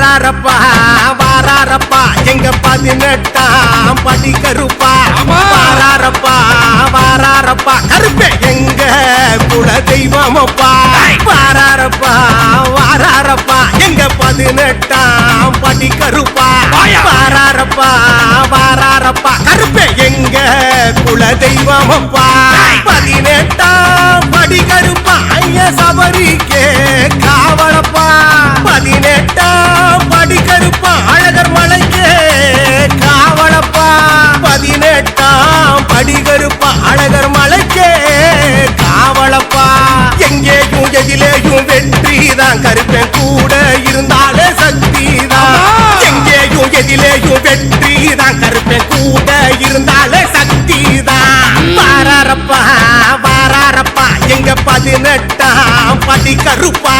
வாராரப்பா வாராரப்பா எங்க பதினெட்டாம் படி கருப்பா. வாராரப்பா வாராரப்பா. கருப்பே எங்க குல தெய்வமப்பா? வாராரப்பா வாராரப்பா எங்க பதினெட்டாம் படி கருப்பா. வாராரப்பா வாராரப்பா. கருப்பே எங்க குல தெய்வமப்பா? பதினெட்டாம் படி கருப்பா. ஐய சபரிக்கே பதினெட்டாம் அடிகருப்பா அழகர் மலைக்கே. காவலப்பா எங்கேயும் எதிலேயும் வெற்றி தான் கருப்பேன் கூட இருந்தாலே சக்தி தான் எங்கேயும் எதிலேயும் வெற்றி தான் கருப்பேன் கூட இருந்தாலே சக்தி தான் வாராரப்பா வாராரப்பா எங்க பதினெட்டா படி கருப்பா.